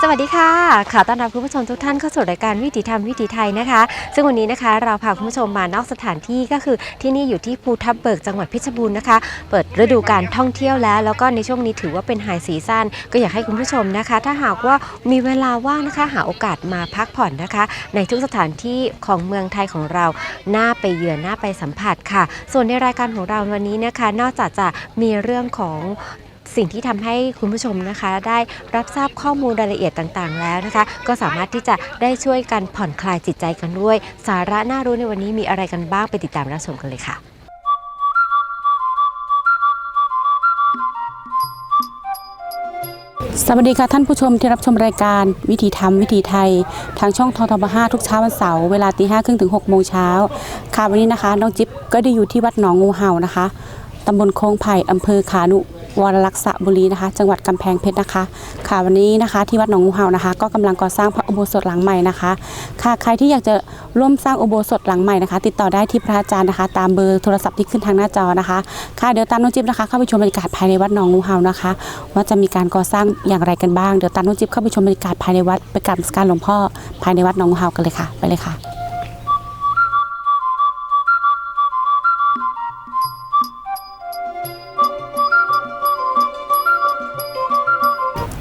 สวัสดีค่ะขอต้อนรับคุณผู้ชมทุกท่านเข้าสู่รายการวิถีธรรมวิถีไทยนะคะ ซึ่งวันนี้นะคะเราพาคุณผู้ชมมานอกสถานที่ก็คือที่นี่อยู่ที่ภูทับเบิกจังหวัดเพชรบูรณ์นะคะ เปิดฤดูการท่องเที่ยวแล้ว แล้วก็ในช่วงนี้ถือว่าเป็นไฮซีซั่นก็อยากให้คุณผู้ชมนะคะ ถ้าหากว่ามีเวลาว่างนะคะ หาโอกาสมาพักผ่อนนะคะ ในทุกสถานที่ของเมืองไทยของเราน่าไปเยือนน่าไปสัมผัสค่ะ ส่วนในรายการของเราวันนี้นะคะ นอกจากจะมีเรื่องของ สิ่งที่ทำให้คุณผู้ชมนะคะ ได้รับทราบข้อมูลรายละเอียดต่างๆ แล้วนะคะ ก็สามารถที่จะได้ช่วยกันผ่อนคลายจิตใจกันด้วย สาระน่ารู้ในวันนี้มีอะไรกันบ้างไปติดตามรับชมกันเลยค่ะสวัสดีค่ะท่านผู้ชมที่รับชมรายการวิถีธรรมวิถีไทย ทางช่องททบ5ทุกเช้าวันเสาร์เวลาตีห้าครึ่งถึง6โมงเช้าค่ะวันนี้นะคะน้องจิ๊บก็ได้อยู่ที่วัดหนองงูเห่านะคะตำบลโคงไผ่อำเภอขานุ วรลักษบุรีนะคะ จังหวัดกำแพงเพชรนะคะ ค่ะวันนี้นะคะ ที่วัดหนองงูเห่านะคะ ก็กำลังก่อสร้างพระอุโบสถหลังใหม่นะคะ ค่ะใครที่อยากจะร่วมสร้างอุโบสถหลังใหม่นะคะ ติดต่อได้ที่พระอาจารย์นะคะ ตามเบอร์โทรศัพท์ที่ขึ้นทางหน้าจอนะคะค่ะเดี๋ยวตามน้องจิ๊บนะคะเข้าไปชมบรรยากาศภายในวัดหนองงูเห่านะคะ ว่าจะมีการก่อสร้างอย่างไรกันบ้างเดี๋ยวตามน้องจิ๊บเข้าไปชมบรรยากาศภายในวัดไปกราบนมัสการหลวงพ่อภายในวัดหนองงูเห่ากันเลยค่ะไปเลยค่ะ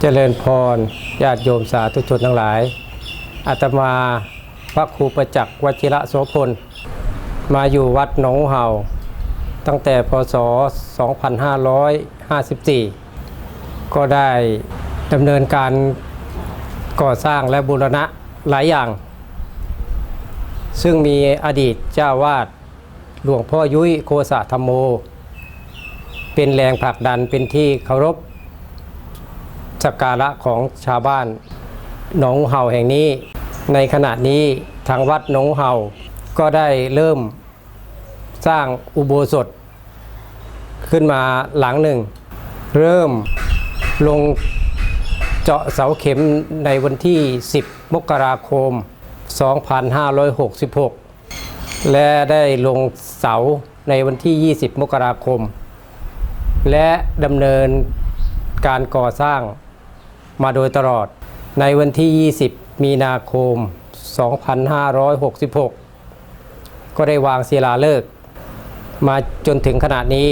เจริญพรญาติโยมสาธุชนทั้งหลายอาตมาพระครูประจักษ์วชิระโสพล มาอยู่วัดหนองเห่า ตั้งแต่พศ 2554 ก็ได้ดำเนินการก่อสร้างและบูรณะหลายอย่าง ซึ่งมีอดีตเจ้าวาดหลวงพ่อยุ้ยโคสะธรรมโม เป็นแรงผลักดันเป็นที่เคารพ สักการะของชาวบ้านหนองเห่าแห่งนี้ ในขณะนี้ทางวัดหนองเห่าก็ได้เริ่มสร้างอุโบสถ ขึ้นมาหลังหนึ่ง เริ่มลงเจาะเสาเข็มในวันที่ 10 มกราคม 2566 และได้ลงเสาในวันที่ 20 มกราคม และดำเนินการก่อสร้าง มาโดยตลอด ในวันที่ 20 มีนาคม 2566 ก็ได้วางศิลาฤกษ์มาจนถึงขณะนี้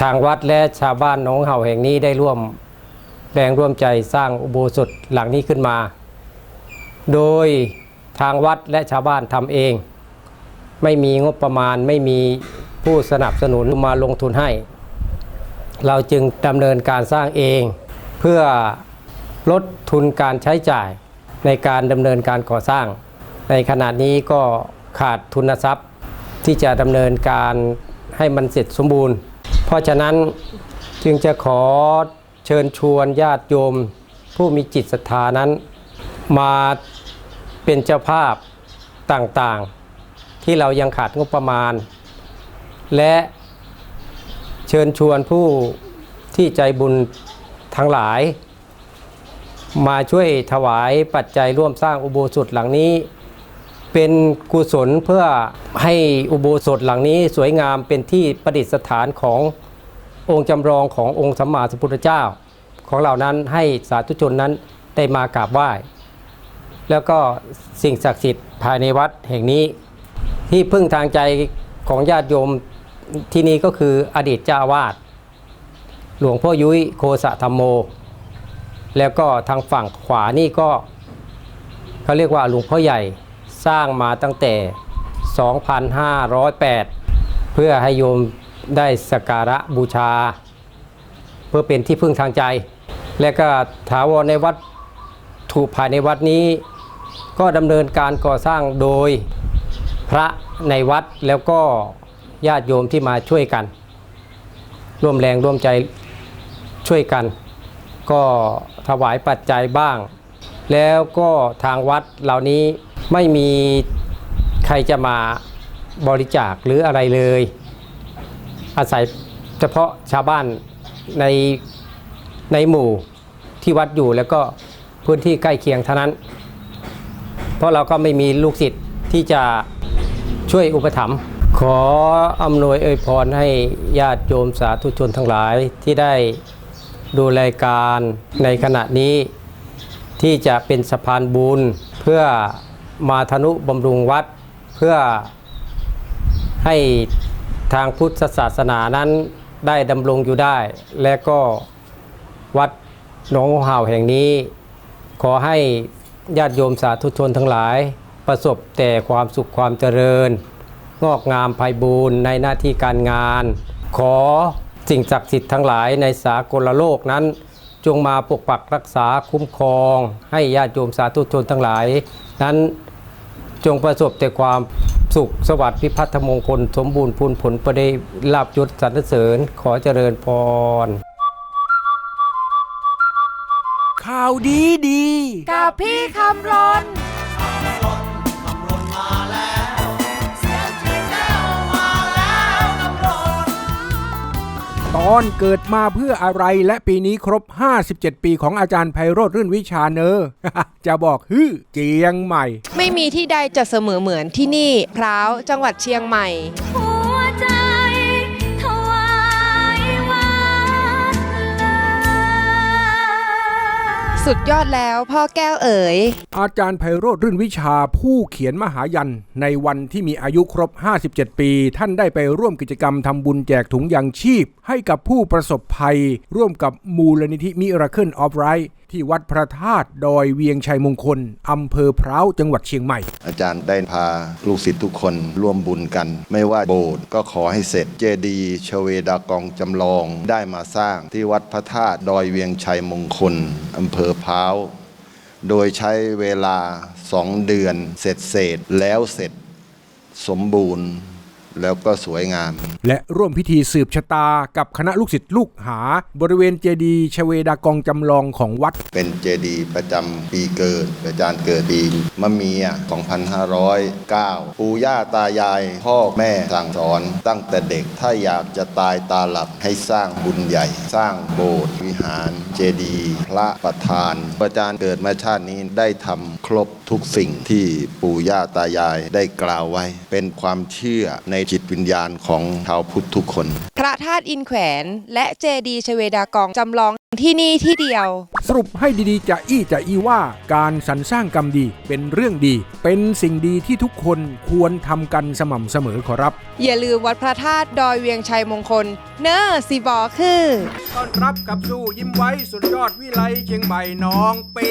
ทางวัดและชาวบ้านหนองเห่าแห่งนี้ได้ร่วมแรงร่วมใจสร้างอุโบสถหลังนี้ขึ้นมา โดยทางวัดและชาวบ้านทำเอง ไม่มีงบประมาณไม่มีผู้สนับสนุนมาลงทุนให้ เราจึงดำเนินการสร้างเอง เพื่อ ลดทุนการใช้จ่ายในการดำเนินการก่อสร้าง ในขณะนี้ก็ขาดทุนทรัพย์ที่จะดำเนินการให้มันเสร็จสมบูรณ์ เพราะฉะนั้นจึงจะขอเชิญชวนญาติโยม ผู้มีจิตศรัทธานั้น มาเป็นเจ้าภาพต่างๆ ที่เรายังขาดงบประมาณ และเชิญชวนผู้ที่ใจบุญทั้งหลาย มาช่วยถวายปัจจัยร่วมสร้างอุโบสถหลังนี้ เป็นกุศลเพื่อให้อุโบสถหลังนี้สวยงามเป็นที่ประดิษฐานขององค์จำลองขององค์สัมมาสัมพุทธเจ้า ของเหล่านั้นให้สาธุชนนั้นได้มากราบไหว้ แล้วก็สิ่งศักดิ์สิทธิ์ภายในวัดแห่งนี้ ที่พึ่งทางใจของญาติโยมที่นี่ก็คืออดีตเจ้าวาสหลวงพ่อยุ้ยโคสะธรรมโม แล้วก็ทางฝั่งขวานี่ก็เขาเรียกว่าหลวงพ่อใหญ่สร้างมาตั้งแต่ 2508 เพื่อให้โยมได้สักการะบูชา เพื่อเป็นที่พึ่งทางใจ และก็ถาวรในวัดถูกภายในวัดนี้ ก็ดำเนินการก่อสร้างโดยพระในวัดแล้วก็ญาติโยมที่มาช่วยกัน ร่วมแรงร่วมใจช่วยกัน ก็ ถวายปัจจัยบ้าง แล้วก็ทางวัดเหล่านี้ไม่มีใครจะมาบริจาคหรืออะไรเลย อาศัยเฉพาะชาวบ้านในในหมู่ที่วัดอยู่แล้วก็พื้นที่ใกล้เคียงเท่านั้น เพราะเราก็ไม่มีลูกศิษย์ที่จะช่วยอุปถัมภ์ขออำนวยอวยพรให้ญาติโยมสาธุชนทั้งหลายที่ได้ ดูรายการในขณะนี้ ที่จะเป็นสะพานบุญเพื่อมาธนุบำรุงวัดเพื่อให้ทางพุทธศาสนานั้นได้ดำรงอยู่ได้ และก็วัดหนองห่าวแห่งนี้ ขอให้ญาติโยมสาธุชนทั้งหลาย ประสบแต่ความสุขความเจริญ งอกงามไพบูรณ์ในหน้าที่การงาน ขอ สิ่งศักดิ์สิทธิ์ทั้งหลายในสากลโลกนั้น จงมาปกปักรักษาคุ้มครอง ให้ญาติโยมสาธุชนทั้งหลาย นั้นจงประสบแต่ความสุขสวัสดิ์พิพัฒนมงคล สมบูรณ์พูนผลประเดลาบยศสรรเสริญขอเจริญพร ข่าวดีดี กับพี่คำรน ตอนเกิดมาเพื่ออะไรและปีนี้ครบ 57 ปีของอาจารย์ไพโรธรื่นวิชาเนอ จะบอกฮือเจียงใหม่ ไม่มีที่ใดจะเสมอเหมือนที่นี่พร้าวจังหวัดเชียงใหม่ สุดยอดแล้วพ่อแก้วเอ๋ย อาจารย์ไพโรธรื่นวิชาผู้เขียนมหายัน ในวันที่มีอายุครบ 57 ปี ท่านได้ไปร่วมกิจกรรมทำบุญแจกถุงยางชีพ ให้กับผู้ประสบภัย ร่วมกับมูลนิธิมิราเคิลออฟไรท์ ที่วัดพระธาตุดอยเวียงชัยมงคล อำเภอพร้าวจังหวัดเชียงใหม่ อาจารย์ได้พาลูกศิษย์ทุกคนร่วมบุญกัน ไม่ว่าโบสถ์ก็ขอให้เสร็จ เจดีย์ชเวดากองจำลองได้มาสร้างที่วัดพระธาตุดอยเวียงชัยมงคล อำเภอพร้าวโดยใช้เวลาสองเดือนเสร็จเสร็จแล้วเสร็จสมบูรณ์ แล้วก็สวยงาม และร่วมพิธีสืบชะตากับคณะลูกศิษย์ลูกหา บริเวณเจดีย์ชเวดากองจำลองของวัด เป็นเจดีย์ประจำปีเกิดอาจารย์เกิดปีมะเมีย 2509 ปู่ย่าตายาย พ่อแม่สั่งสอนตั้งแต่เด็กถ้าอยากจะตายตาหลับให้สร้างบุญใหญ่ สร้างโบสถ์วิหารเจดีย์พระประธาน อาจารย์เกิดมาชาตินี้ได้ทำครบทุกสิ่งที่ปู่ย่าตายายได้กล่าวไว้ เป็นความเชื่อในจิตวิญญาณของชาวพุทธทุกคน พระธาตุอินแขวน และเจดีย์ชเวดากองจำลองที่นี่ที่เดียว สรุปให้ดีๆจะอี้จะอี้ว่า การสรรสร้างกรรมดีเป็นเรื่องดี เป็นสิ่งดีที่ทุกคนควรทำกันสม่ำเสมอขอรับ อย่าลืมวัดพระธาตุดอยเวียงชัยมงคล เนอร์สีบอคือต้อนรับกับสู่ยิ้มไว้สุดยอดวิไลเชียงใหม่น้องเป้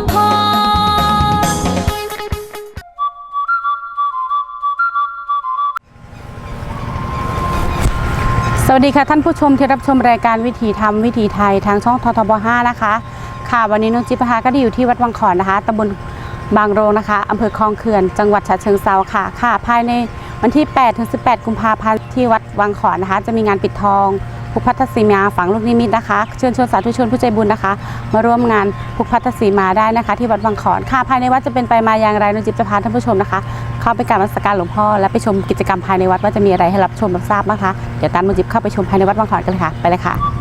วัสดีค่ะท่านผู้ชมที่รับชมรายการวิถีธรรมวิถีไทยทางช่องททบ5นะคะ ค่ะวันนี้น้องจิ๊บนะคะก็ได้อยู่ที่วัดวังขอนนะคะตำบลบางโรงนะคะอำเภอคลองเขื่อนจังหวัดฉะเชิงเซาค่ะค่ะ ภายในวันที่8ถึง18 กุมภาพันธ์ที่วัดวังขอนนะคะ จะมีงานปิดทอง พุกพัทธสีมาฝังลูกนิมิตนะคะเชิญชวนสาธุชนผู้ใจบุญนะคะ มาร่วมงานพุกพัทธสีมาได้นะคะ ที่วัดวังขอนค่ะภายในวัดจะเป็นไปมาอย่างไรนุจิบจะพาท่านผู้ชมนะคะ เข้าไปกราบนมัสการหลวงพ่อและไปชมกิจกรรมภายในวัดว่าจะมีอะไรให้รับชมรับทราบบ้างคะเดี๋ยวตามนุจิบเข้าไปชมภายในวัดวังขอนกันเลยค่ะไปเลยค่ะ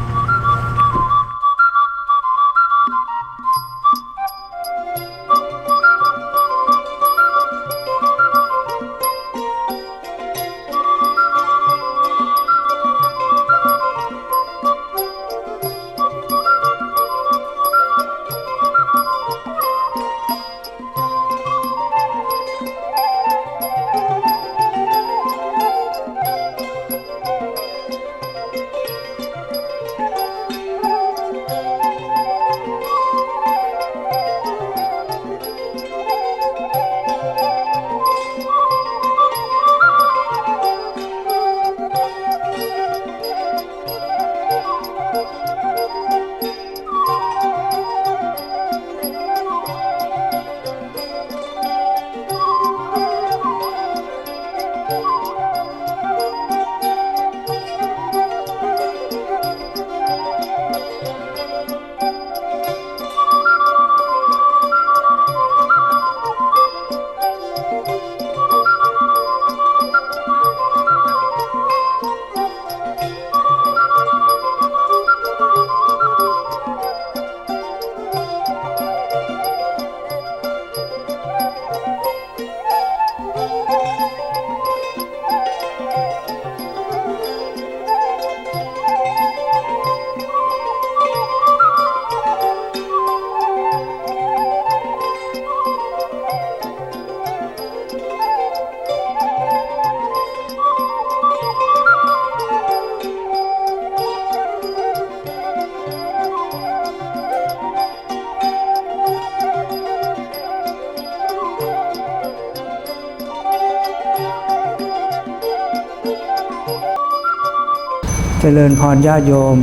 ริญพรญาติโยม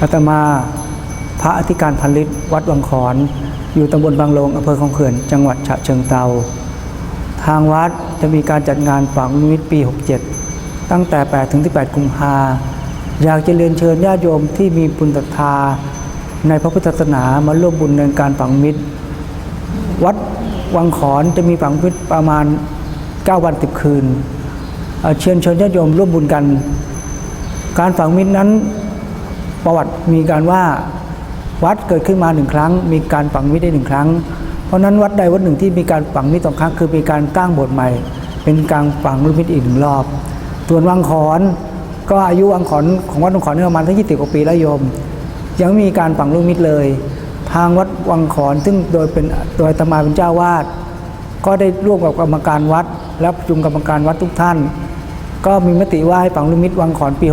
อาตมาพระอธิการพันลิตวัดวังขอน อยู่ตำบลบางลงอำเภอคลองเขื่อน จังหวัดฉะเชิงเทราทางวัดจะมีการจัดงานฝังนิมิตปี 67 ตั้งแต่ 8 ถึง 18 กุมภาอยากจะเรียนเชิญญาติโยมที่มีบุญศรัทธา ในพระพุทธศาสนามาร่วมบุญในการฝังมิตร วัดวังขอนจะมีฝังมิตรประมาณ 9 วัน 10 คืนเอ่อเชิญชวนญาติโยมร่วมบุญกัน การฝังมิตรนั้นประวัติมีการว่าวัดเกิดขึ้นมาหนึ่งครั้ง มีการฝังมิตรได้หนึ่งครั้ง เพราะนั้นวัดใดวัดหนึ่งที่มีการฝังมิตรสองครั้ง คือมีการตั้งโบสถ์ใหม่ เป็นการฝังลูกมิตรอีกหนึ่งรอบ ส่วนวังขอนก็อายุวังขอนของวัดวังขอนนี่ประมาณทั้งยี่สิบกว่าปีแล้วโยม ยังไม่มีการฝังลูกมิตรเลย ทางวัดวังขอนซึ่งโดยเป็นโดยตมาเป็นเจ้าวาดก็ได้ร่วมกับกรรมการวัด และประชุมกรรมการวัดทุกท่าน ก็มีมติว่าให้ฝังลูกมิตรวังขอนปี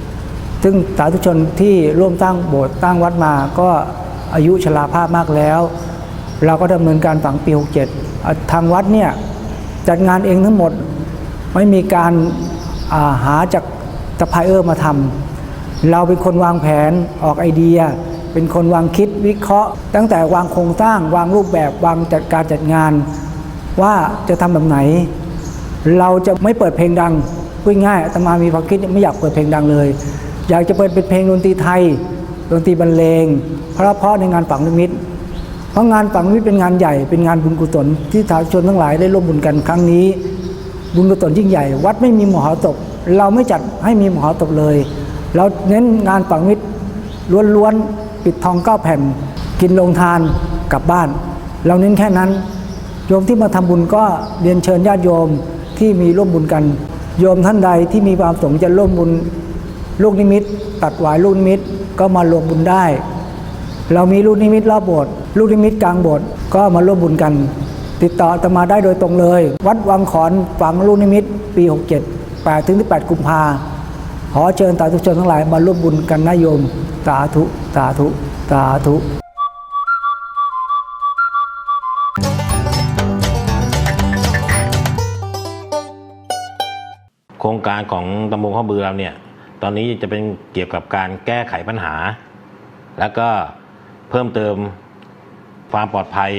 67 ซึ่งสาธุชนที่ร่วมตั้งโบสถ์ตั้งวัดมาก็อายุชราภาพมากแล้ว เราก็ดำเนินการฝังปี 67 ทางวัดเนี่ยจัดงานเองทั้งหมดไม่มีการาหาจากซัพพลายเออร์มาทำเราเป็นคนวางแผนออกไอเดีย เป็นคนวางคิดวิเคราะห์ ตั้งแต่วางโครงสร้าง วางรูปแบบวางจัดการจัดงาน ว่าจะทำแบบไหน เราจะไม่เปิดเพลงดัง พูดง่ายอาตมามีความคิดไม่อยากเปิดเพลงดังเลย อยากจะเปิดเป็นเพลงดนตรีไทยดนตรีบรรเลงเพราะเพราะในงานฝังนิมิตเพราะงานฝังนิมิตเป็นงานใหญ่เป็นงานบุญกุศลที่สาธุชนทั้งหลายได้ร่วมบุญกันครั้งนี้ บุญกุศลยิ่งใหญ่ วัดไม่มีมหรสพเราไม่จัดให้มีมหรสพเลย เราเน้นงานฝังนิมิตล้วนๆปิดทองเก้าแผ่น กินลงทานกลับบ้าน เราเน้นแค่นั้นโยมที่มาทำบุญก็เรียนเชิญญาติโยมที่มีร่วมบุญกัน โยมท่านใดที่มีความสงค์จะร่วมบุญลูกนิมิต ตัดหวายลูกนิมิตก็มารวมบุญได้ เรามีลูกนิมิตรอบโบสถ์ลูกนิมิตกลางโบสถ์ก็มาร่วมบุญกัน ติดต่อตมาได้โดยตรงเลย วัดวังขอนฝังลูกนิมิต ปี 67 8ถึง18กุมภาขอเชิญสาธุชนทั้งหลายมาร่วมบุญกันนะโยมสาธุสาธุสาธุ ครงการของตำบลข้อบือเราเนี่ย ตอนนี้จะเป็นเกี่ยวกับการแก้ไขปัญหา แล้วก็เพิ่มเติมความปลอดภัย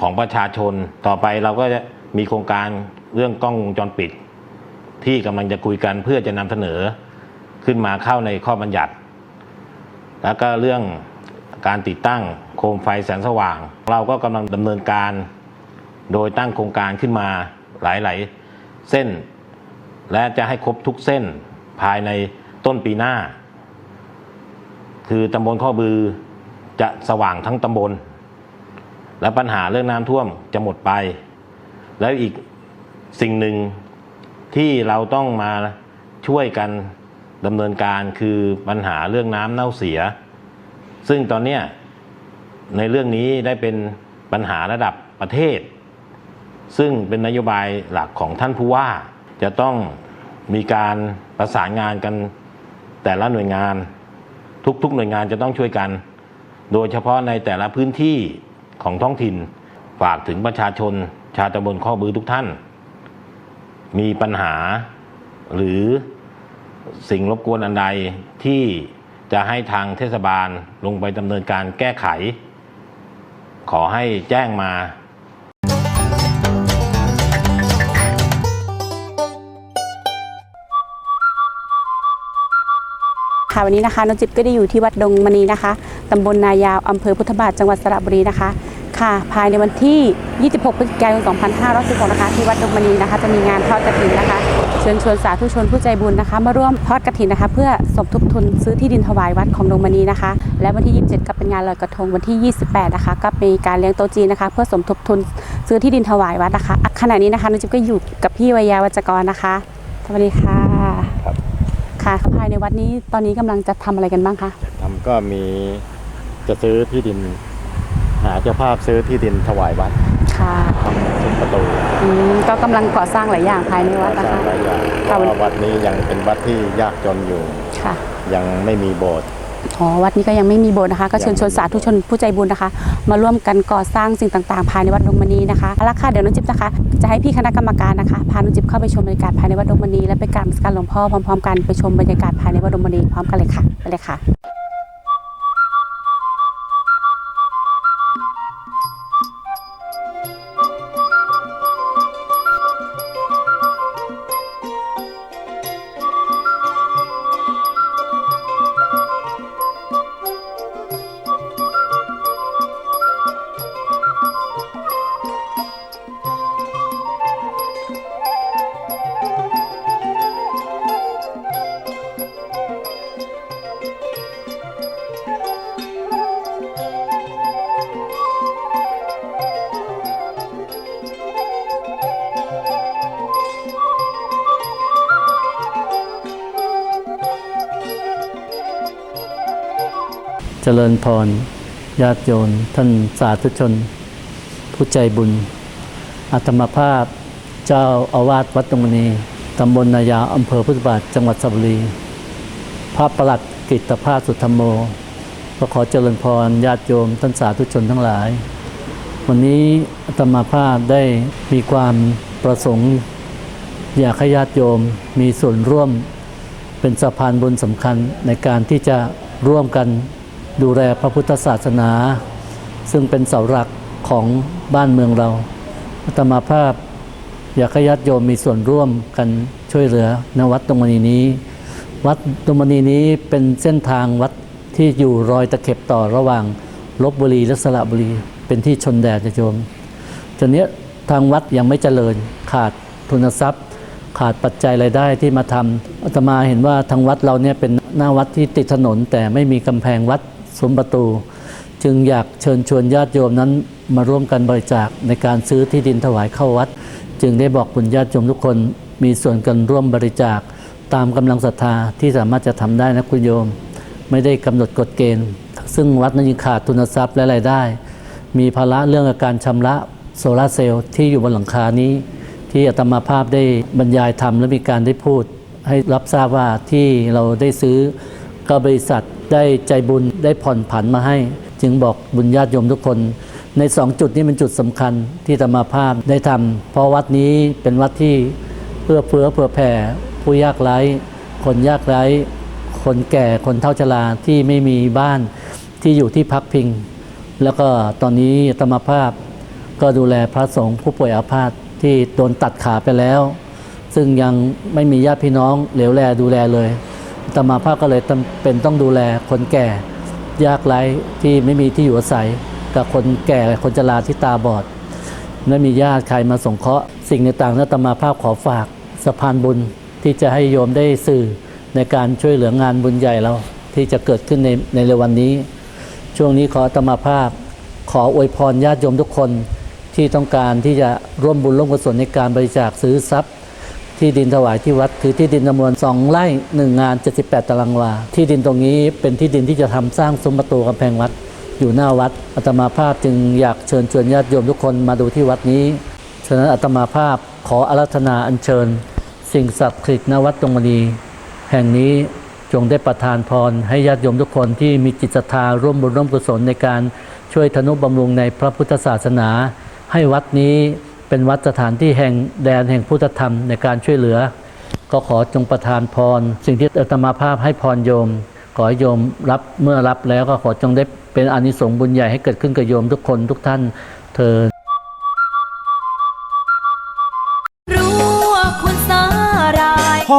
ของประชาชน ต่อไปเราก็จะมีโครงการเรื่องกล้องวงจรปิด ที่กำลังจะคุยกันเพื่อจะนำเสนอขึ้นมาเข้าในข้อบัญญัติ แล้วก็เรื่องการติดตั้งโคมไฟแสงสว่าง เราก็กำลังดำเนินการ โดยตั้งโครงการขึ้นมาหลาย ๆ เส้น และจะให้ครบทุกเส้นภายในต้นปีหน้า คือตำบลข้อบือจะสว่างทั้งตำบล และปัญหาเรื่องน้ำท่วมจะหมดไป แล้วอีกสิ่งหนึ่งที่เราต้องมาช่วยกันดำเนินการคือปัญหาเรื่องน้ำเน่าเสีย ซึ่งตอนนี้ในเรื่องนี้ได้เป็นปัญหาระดับประเทศ ซึ่งเป็นนโยบายหลักของท่านผู้ว่า จะต้องมีการประสานงานกันแต่ละหน่วยงาน ทุกๆหน่วยงานจะต้องช่วยกัน โดยเฉพาะในแต่ละพื้นที่ของท้องถิ่นฝากถึงประชาชน ชาวตำบลข้อบือทุกท่าน มีปัญหาหรือสิ่งรบกวนอันใดที่จะให้ทางเทศบาลลงไปดำเนินการแก้ไข ขอให้แจ้งมา ค่ะวันนี้นะคะน้องจิ๊บก็ได้อยู่ที่วัดดงมณีนะคะตำบลนายาวอำเภอพุทธบาทจังหวัดสระบุรีนะคะ ค่ะภายในวันที่ 26 พฤศจิกายน 2516นะคะที่วัดดงมณีนะคะ จะมีงานทอดกฐินนะคะ เชิญชวนสาธุชนผู้ใจบุญนะคะ มาร่วมทอดกฐินนะคะ เพื่อสมทบทุนซื้อที่ดินถวายวัดของดงมณีนะคะ และวันที่ 27 ก็เป็นงานลอยกระทงวันที่ 28 นะคะ ก็มีการเลี้ยงโต๊ะจีนนะคะ เพื่อสมทบทุนซื้อที่ดินถวายวัดนะคะขณะนี้นะคะน้องจิ๊บก็อยู่กับพี่วิยาวัจกรนะคะสวัสดีค่ะ ค่ะภายในวัดนี้ตอนนี้กำลังจะทำอะไรกันบ้างคะ ทำก็มีจะซื้อที่ดิน หาเจ้าภาพซื้อที่ดินถวายวัดค่ะทำซุ้มประตูอืมก็กำลังก่อสร้างหลายอย่างภายในวัดนะสร้างคะ หลายอย่างเพค่ะ ราะว่าวัดนี้ยังเป็นวัดที่ยากจนอยู่ ค่ะ ยังไม่มีโบสถ์ อ๋อวัดนี้ก็ยังไม่มีโบสถ์นะคะ ก็เชิญชวนสาธุชนผู้ใจบุญนะคะ มาร่วมกันก่อสร้างสิ่งต่างๆ ภายในวัดดงมณีนะคะเอาละค่ะเดี๋ยวน้องจิ๊บนะคะ จะให้พี่คณะกรรมการนะคะพาน้องจิ๊บเข้าไปชมบรรยากาศภายในวัดดงมณีและไปกราบนมัสการหลวงพ่อพร้อม ๆ กันไปชมบรรยากาศภายในวัดดงมณีพร้อมกันเลยค่ะไปเลยค่ะ เจริญพร ญาติโยมท่านสาธุชน ผู้ใจบุญอาตมาภาพ เจ้าอาวาสวัดตรงมณีตำบลนายาอำเภอพุทธบาทจังหวัดสระบุรี พระประหลัดกิตภาสสุธรรมโมก็ขอเจริญพรญาติโยมท่านสาธุชนทั้งหลาย วันนี้อาตมาภาพได้มีความประสงค์ อยากให้ญาติโยมมีส่วนร่วมเป็นสะพานบุญสำคัญในการที่จะร่วมกัน ดูแลพระพุทธศาสนา ซึ่งเป็นเสาหลักของบ้านเมืองเราอาตมาภาพอยากให้ญาติโยมมีส่วนร่วมกันช่วยเหลือณวัดตรงมณีนี้ วัดตรงมณีนี้เป็นเส้นทางวัดที่อยู่รอยตะเข็บต่อระหว่างลบบุรีและสระบุรีเป็นที่ชนแดนโยมจนนี้ทางวัดยังไม่เจริญขาดทุนทรัพย์ ขาดปัจจัยรายได้ที่มาทำอาตมาเห็นว่าทางวัดเราเนี่ยเป็นหน้าวัดที่ติดถนนแต่ไม่มีกำแพงวัด ซุ้มประตู จึงอยากเชิญชวนญาติโยมนั้นมาร่วมกันบริจาคในการซื้อที่ดินถวายเข้าวัด จึงได้บอกบุญญาติโยมทุกคนมีส่วนกันร่วมบริจาค ตามกำลังศรัทธาที่สามารถจะทำได้นะคุณโยม ไม่ได้กำหนดกฎเกณฑ์ ซึ่งวัดนั้นยังขาดทุนทรัพย์และรายได้ มีภาระเรื่องการชำระโซลาร์เซลล์ที่อยู่บนหลังคานี้ที่อาตมาภาพได้บรรยายทำและมีการได้พูด ให้รับทราบว่าที่เราได้ซื้อก็บริษัท ได้ใจบุญได้ผ่อนผันมาให้ จึงบอกบุญญาติโยมทุกคน ในสองจุดนี้เป็นจุดสำคัญที่อาตมาภาพได้ทำเพราะวัดนี้เป็นวัดที่เพื่อเฟื้อเผื่อแผ่ ผู้ยากไร้ คนยากไร้ คนแก่คนเฒ่าชราที่ไม่มีบ้านที่อยู่ที่พักพิง แล้วก็ตอนนี้อาตมาภาพก็ดูแลพระสงฆ์ผู้ป่วยอาพาธที่โดนตัดขาไปแล้ว ซึ่งยังไม่มีญาติพี่น้องเหลียวแลดูแลเลย ตมาภาพก็เลยจำเป็นต้องดูแลคนแก่ยากไร้ที่ไม่มีที่อยู่อาศัย กับคนแก่คนชราที่ตาบอดไม่มีญาติใครมาสงเคราะห์สิ่งต่างๆนั้นตมาภาพขอฝากสะพานบุญที่จะให้โยมได้สื่อในการช่วยเหลืองานบุญใหญ่เราที่จะเกิดขึ้นในในเร็ววันนี้ ช่วงนี้ขอตมาภาพ ขออวยพรญาติโยมทุกคนที่ต้องการที่จะร่วมบุญร่วมกุศลในการบริจาคซื้อทรัพย์ ที่ดินถวายที่วัดคือที่ดินจำนวน 2ไร่1งาน 78 ตารางวา ที่ดินตรงนี้เป็นที่ดินที่จะทำสร้างซุ้มประตูกำแพงวัด อยู่หน้าวัดอาตมาภาพจึงอยากเชิญชวนญาติโยมทุกคนมาดูที่วัดนี้ ฉะนั้นอาตมาภาพขออารัธนาอัญเชิญ สิ่งศักดิ์สิทธิ์ณวัดตรงมณีแห่งนี้จงได้ประทานพรให้ญาติโยมทุกคนที่มีจิตศรัทธาร่วมบุญร่วมกุศลในการช่วยทนุบำรุงในพระพุทธศาสนา ให้วัดนี้ เป็นวัดสถานที่แห่งแดนแห่งพุทธธรรมในการช่วยเหลือ ก็ขอจงประทานพร สิ่งที่อาตมาภาพให้พรโยม ขอโยมรับเมื่อรับแล้วก็ขอจงได้เป็นอนิสงส์บุญใหญ่ให้เกิดขึ้นกับโยมทุกคนทุกท่านเธอ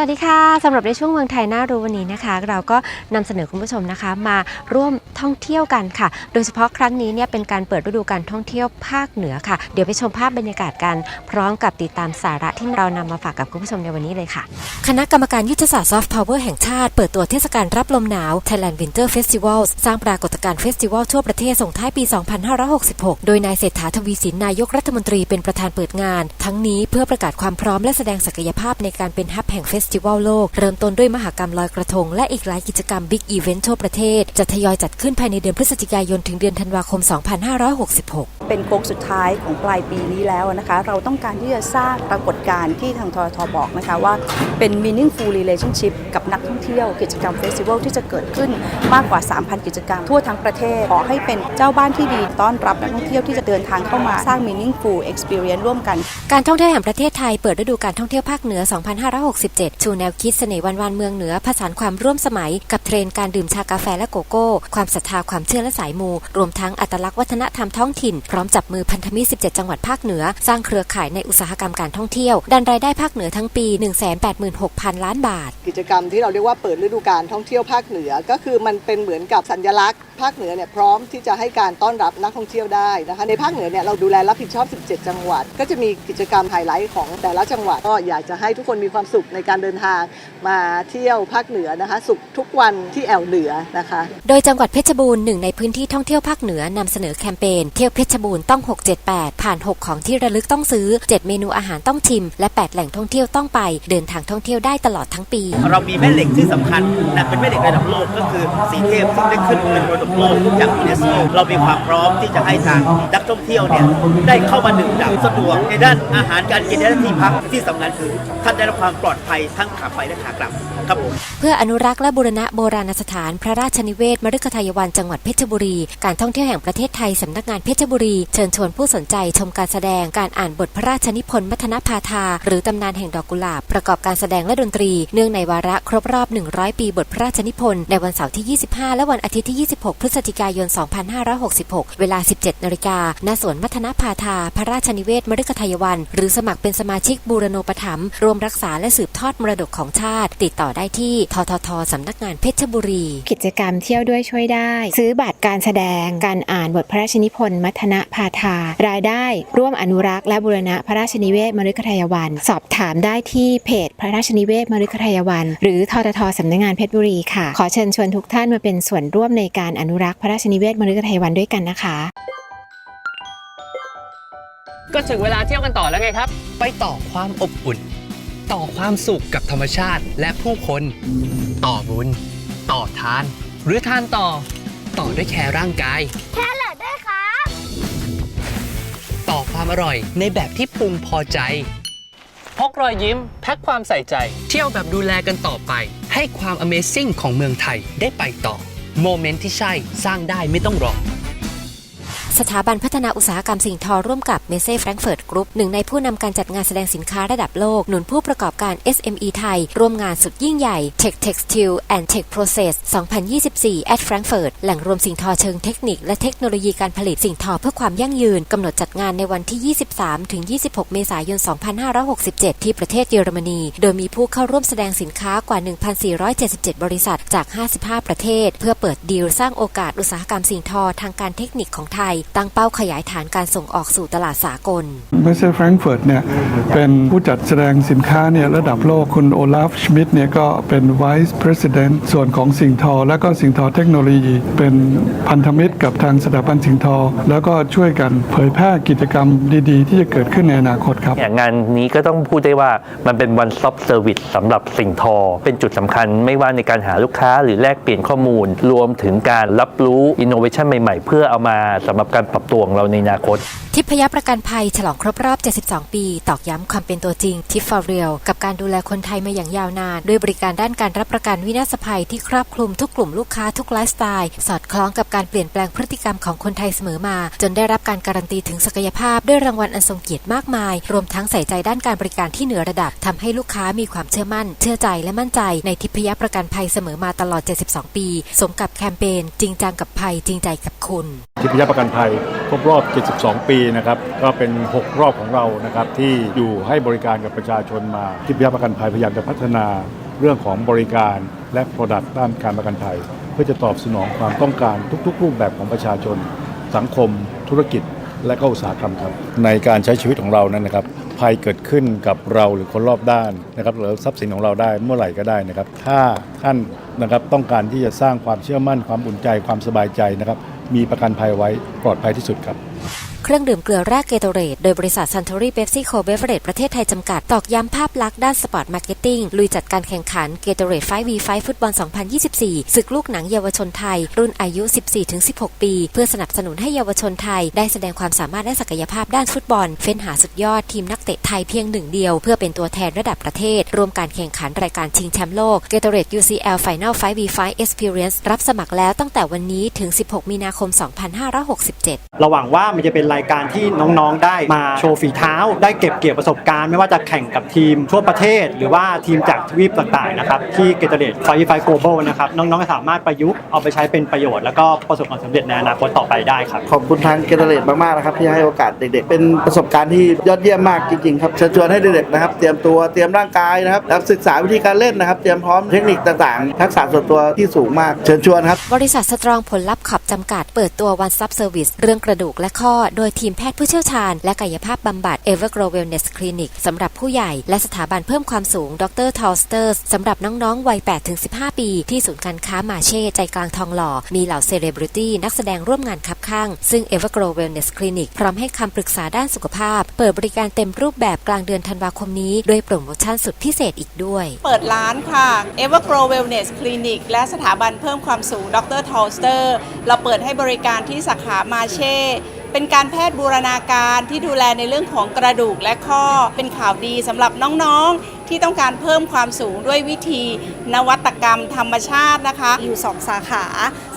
วัสดีค่ะสำหรับในช่วงเมืองไทยน่ารู้วันนี้นะคะ เราก็นำเสนอคุณผู้ชมนะคะ มาร่วม ท่องเที่ยวกันค่ะ โดยเฉพาะครั้งนี้เนี่ยเป็นการเปิดฤดูการท่องเที่ยวภาคเหนือค่ะ เดี๋ยวไปชมภาพบรรยากาศกัน พร้อมกับติดตามสาระที่เรานำมาฝากกับคุณผู้ชมในวันนี้เลยค่ะ คณะกรรมการยุทธศาสตร์ซอฟต์พาวเวอร์แห่งชาติ เปิดตัวเทศกาลรับลมหนาว Thailand Winter Festival สร้างปรากฏการณ์เฟสติวัลทั่วประเทศส่งท้ายปี 2566 โดยนายเศรษฐาทวีสินนายกรัฐมนตรีเป็นประธานเปิดงาน ทั้งนี้เพื่อประกาศความพร้อมและแสดงศักยภาพในการเป็นฮับแห่งเฟสติวัลโลก เริ่มต้นด้วยมหกรรมลอยกระทงและอีกหลายกิจกรรมบิ๊กอีเวนต์ทั่วประเทศจะทยอยจัดขึ้นภายในเดือนพฤศจิกายนถึงเดือนธันวาคม 2566 เป็นโค้งสุดท้ายของปลายปีนี้แล้วนะคะ เราต้องการที่จะสร้างปรากฏการณ์ที่ทางทรทบอกนะคะว่าเป็น meaningful relationship กับนักท่องเที่ยวกิจกรรมเฟสติวัลที่จะเกิดขึ้นมากกว่า 3,000 กิจกรรม ทั่วทั้งประเทศ ขอให้เป็นเจ้าบ้านที่ดีต้อนรับนักท่องเที่ยวที่จะเดินทางเข้ามาสร้าง meaningful experience ร่วมกัน การท่องเที่ยวแห่งประเทศไทยเปิดฤดูการท่องเที่ยวภาคเหนือ 2567 ชูแนวคิดเสน่ห์วันวันเมืองเหนือผสานความร่วมสมัยกับเทรนด์การดื่มชากาแฟและโกโก้ ความศรัทธาความเชื่อและสายมู รวมทั้งอัตลักษณ์วัฒนธรรมท้องถิ่น พร้อมจับมือพันธมิตร 17 จังหวัดภาคเหนือ สร้างเครือข่ายในอุตสาหกรรมการท่องเที่ยว ดันรายได้ภาคเหนือทั้งปี 186,000 ล้านบาท กิจกรรมที่เราเรียกว่าเปิดฤดูการท่องเที่ยวภาคเหนือ ก็คือมันเป็นเหมือนกับสัญลักษณ์ภาคเหนือเนี่ยพร้อมที่จะให้การต้อนรับนักท่องเที่ยวได้นะคะในภาคเหนือเนี่ยเราดูแลรับผิดชอบ 17 จังหวัด ก็จะมีกิจกรรมไฮไลท์ของแต่ละจังหวัดก็อยากจะให้ทุกคนมีความสุขในการเดินทางมาเที่ยวภาคเหนือนะคะ สุขทุกวันที่แอวเหนือนะคะ โดยจังหวัดเพชรบูรณ์หนึ่งในพื้นที่ท่องเที่ยวภาคเหนือนำเสนอแคมเปญเที่ยวเพชรบูรณ์ต้อง 678 ผ่าน 6 ของที่ระลึกต้องซื้อ 7 เมนูอาหารต้องชิม และ 8 แหล่งท่องเที่ยวต้องไปเดินทางท่องเที่ยวได้ตลอดทั้งปี เรามีแม่เหล็กที่สำคัญนะเป็นแม่เหล็กระดับโลกก็คือสีเทพซึ่งได้ขึ้นเป็นมรดกโลกจากยูเนสโกเรามีความพร้อมที่จะให้ทางนักท่องเที่ยวเนี่ยได้เข้ามาดื่มด่ำสะดวกในด้านอาหารการกินและที่พักที่สำคัญคือท่านได้รับความปลอดภัยทั้งขาไปและขากลับครับผมเพื่ออนุรักษ์และบูรณะโบราณสถานพระราชนิเวศมฤคทายวันจังหวัดเพชรบุรี การท่องเที่ยวแห่งประเทศไทยสำนักงานเพชรบุรี เชิญชวนผู้สนใจชมการแสดงการอ่านบทพระราชนิพนธ์มัทนพาทาหรือตำนานแห่งดอกกุหลาบ ประกอบการแสดงและดนตรี เนื่องในวาระครบรอบ 100 ปีบทพระราชนิพนธ์ในวันเสาร์ที่ 25 และวันอาทิตย์ที่ 26 พฤศจิกายน 2566 เวลา 17 นาฬิกาณสวนมัทนพาทาพระราชนิเวศมฤคทายวัน หรือสมัครเป็นสมาชิกบูรณปถัมภ์รวมรักษาและสืบทอดมรดกของชาติ ติดต่อได้ที่ทททสำนักงานเพชรบุรี กิจกรรมเที่ยวด้วยช่วยได้ซื้อบัตรการแสดง การอ่านบทพระราชนิพนธ์มัทนะพาทารายได้ร่วมอนุรักษ์และบูรณะพระราชนิเวศมฤคทายวัน สอบถามได้ที่เพจพระราชนิเวศมฤคทายวัน หรือทททสำนักงานเพชรบุรีค่ะ ขอเชิญชวนทุกท่านมาเป็นส่วนร่วมในการอนุรักษ์พระราชนิเวศมฤคทายวันด้วยกันนะคะ ก็ถึงเวลาเที่ยวกันต่อแล้วไงครับ ไปต่อความอบอุ่น ต่อความสุขกับธรรมชาติและผู้คน ต่อบุญ ต่อทาน รือทานต่อ ต่อด้วยแคร์ร่างกาย แค่เหลือด้วยครับ ต่อความอร่อยในแบบที่พึงพอใจ พกรอยยิ้ม แพ็คความใส่ใจ เที่ยวแบบดูแลกันต่อไป ให้ความ Amazing ของเมืองไทยได้ไปต่อ โมเมนต์ที่ใช่สร้างได้ไม่ต้องรอ สถาบันพัฒนาอุตสาหกรรมสิ่งทอร่วมกับเมเซ่แฟรงเฟิร์ตกรุ๊ปหนึ่งในผู้นำการจัดงานแสดงสินค้าระดับโลก หนุนผู้ประกอบการ SME ไทย ร่วมงานสุดยิ่งใหญ่ Tech Textile and Tech Process 2024 at Frankfurt แหล่งรวมสิ่งทอเชิงเทคนิคและเทคโนโลยีการผลิตสิ่งทอเพื่อความยั่งยืนกำหนดจัดงานในวันที่ 23 ถึง 26 เมษายน 2567 ที่ประเทศเยอรมนี โดยมีผู้เข้าร่วมแสดงสินค้ากว่า 1,477 บริษัทจาก 55 ประเทศ เพื่อเปิดดีลสร้างโอกาสอุตสาหกรรมสิ่งทอทางการเทคนิคของไทยตั้งเป้าขยายฐานการส่งออกสู่ตลาดสากลเมเซอร์แฟรงก์เฟิร์ตเนี่ยเป็นผู้จัดแสดงสินค้าเนี่ยระดับโลกคุณโอลาฟชมิดเนี่ยก็เป็น Vice President ส่วนของสิ่งทอ และก็สิ่งทอเทคโนโลยี เป็นพันธมิตรกับทางสถาบันสิ่งทอ แล้วก็ช่วยกันเผยแพร่กิจกรรมดีๆ ที่จะเกิดขึ้นในอนาคตครับอย่างงานนี้ก็ต้องพูดได้ว่ามันเป็น one stop service สำหรับสิ่งทอ เป็นจุดสำคัญไม่ว่าในการหาลูกค้าหรือแลกเปลี่ยนข้อมูล รวมถึงการรับรู้ innovation ใหม่ๆ เพื่อเอามาสำหรับการปรับตัวของเราในอนาคต ทิพยประกันภัยฉลองครบรอบ 72 ปี ตอกย้ำความเป็นตัวจริงทิฟฟาเรียลกับการดูแลคนไทยมาอย่างยาวนาน ด้วยบริการด้านการรับประกันวินาศภัยที่ครอบคลุมทุกกลุ่มลูกค้าทุกไลฟ์สไตล์ สอดคล้องกับการเปลี่ยนแปลงพฤติกรรมของคนไทยเสมอมา จนได้รับการการันตีถึงศักยภาพด้วยรางวัลอันทรงเกียรติมากมาย รวมทั้งใส่ใจด้านการบริการที่เหนือระดับทำให้ลูกค้ามีความเชื่อมั่น เชื่อใจและมั่นใจในทิพยประกันภัยเสมอมาตลอด 72 ปี สมกับแคมเปญจริงจังกับภัยจริงใจกับคุณ ทิพยประกันภัยครบรอบ 72 ปีนะครับ ก็เป็น 6 รอบของเรานะครับ ที่อยู่ให้บริการกับประชาชนมาทิพยประกันภัยพยายามจะพัฒนาเรื่องของบริการและ Product ด้านการประกันภัย เพื่อจะตอบสนองความต้องการทุกๆ รูปแบบของประชาชน สังคม ธุรกิจ และก็อุตสาหกรรมครับ ในการใช้ชีวิตของเรานั้นนะครับภัยเกิดขึ้นกับเราหรือคนรอบด้านนะครับหรือทรัพย์สินของเราได้เมื่อไหร่ก็ได้นะครับ ถ้าท่านนะครับต้องการที่จะสร้างความเชื่อมั่นความอุ่นใจความสบายใจนะครับ มีประกันภัยไว้ปลอดภัยที่สุดครับ เครื่องดื่มเกลือแร่เกตเรตโดยบริษัทซัน t อรี่เบปซี่โคเบเวอเรจประเทศไทยจำกัด ตอกย้ำภาพลักษณ์ด้านสปอร์ตมาร์เก็ตติ้งลุยจัดการแข่งขันเกตเรต 5v5 ฟุตบอล 2024 ศึกลูกหนังเยาวชนไทย รุ่นอายุ 14-16 ปี เพื่อสนับสนุนให้เยาวชนไทย ได้แสดงความสามารถและศักยภาพด้านฟุตบอล เฟ้นหาสุดยอดทีมนักเตะไทยเพียงหนึ่งเดียว เพื่อเป็นตัวแทนระดับประเทศร่วมการแข่งขันรายการชิงแชมป์โลก Gatorade UCL Final 5v5 Experience รับสมัครแล้วตั้งแต่วันนี้ถึง 16 มีนาคม 2567ราหวังว่ามันจะเป็นรายการที่น้องๆได้มาโชว์ฝีเท้า ได้เก็บเกี่ยวประสบการณ์ไม่ว่าจะแข่งกับทีมทั่วประเทศ หรือว่าทีมจากทวีปต่างๆนะครับที่เกตเ a ตไฟไฟโกลบอลนะครับน้องๆสามารถประยุกต์เอาไปใช้เป็นประโยชน์แล้วก็ประสบความสำเร็จในอนาคตต่อไปได้ครับขอบคุณทางเกตเลตมากๆนะครับที่ให้โอกาสเด็ก ๆ เป็นประสบการณ์ที่ยอดเยี่ยมมากจริงๆครับเชิญชวนให้เด็กๆนะครับเตรียมตัวเตรียมร่างกายนะครับแล้วศึกษาวิธีการเล่นนะครับ เตรียมพร้อมเทคนิคต่างๆ ทักษะส่วนตัวที่สูงมากเชิญชวนครับบริษัทสตรองผลลัพธ์ขับจำกัดเปิดตัว One Stop Service เรื่องกระดูกและข้อโดยทีมแพทย์ผู้เชี่ยวชาญและกายภาพบำบัด Evergrow Wellness Clinic สำหรับผู้ใหญ่ และสถาบันเพิ่มความสูงดรทอลสเตอร์สำหรับน้องๆ วัย 8-15 ปี ที่ศูนย์การค้ามาเช่ใจกลางทองหล่อ มีเหล่าเซเลบริตี้นักแสดงร่วมงานคับข้าง ซึ่ง Evergrow Wellness Clinic พร้อมให้คำปรึกษาด้านสุขภาพ เปิดบริการเต็มรูปแบบกลางเดือนธันวาคมนี้ด้วยโปรโมชั่นสุดพิเศษอีกด้วย เปิดร้านค่ะ Evergrow Wellness Clinic และสถาบันเพิ่มความสูงดรทอลสเตอร์เราเปิดให้บริการที่สาขามาเช่ เป็นการแพทย์บูรณาการที่ดูแลในเรื่องของกระดูกและข้อเป็นข่าวดีสำหรับน้องๆ ที่ต้องการเพิ่มความสูงด้วยวิธีนวัตกรรมธรรมชาตินะคะ อยู่ 2 สาขา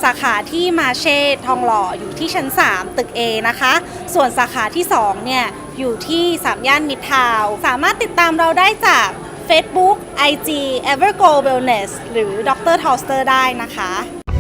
สาขาที่มาเช่ทองหล่ออยู่ที่ชั้น 3 ตึก A นะคะ ส่วนสาขาที่ 2 เนี่ย อยู่ที่3ย่านมิตรทาวน์สามารถติดตามเราได้จาก Facebook IG Evergo Wellness หรือ Dr. t o l s t e r ได้นะคะ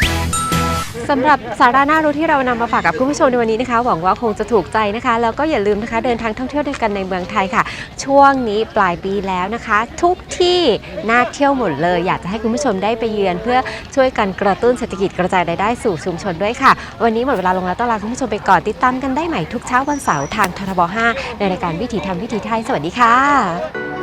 0881908889 สำหรับสาระน่ารู้ที่เรานำมาฝากกับคุณผู้ชมในวันนี้นะคะ หวังว่าคงจะถูกใจนะคะ แล้วก็อย่าลืมนะคะ เดินทางท่องเที่ยวด้วยกันในเมืองไทยค่ะ ช่วงนี้ปลายปีแล้วนะคะ ทุกที่น่าเที่ยวหมดเลย อยากจะให้คุณผู้ชมได้ไปเยือน เพื่อช่วยกันกระตุ้นเศรษฐกิจกระจายรายได้สู่ชุมชนด้วยค่ะ วันนี้หมดเวลาลงแล้วต้องลาคุณผู้ชมไปก่อนติดตามกันได้ใหม่ทุกเช้าวันเสาร์ทางททบ5ในรายการวิถีทำวิถีไทยสวัสดีค่ะ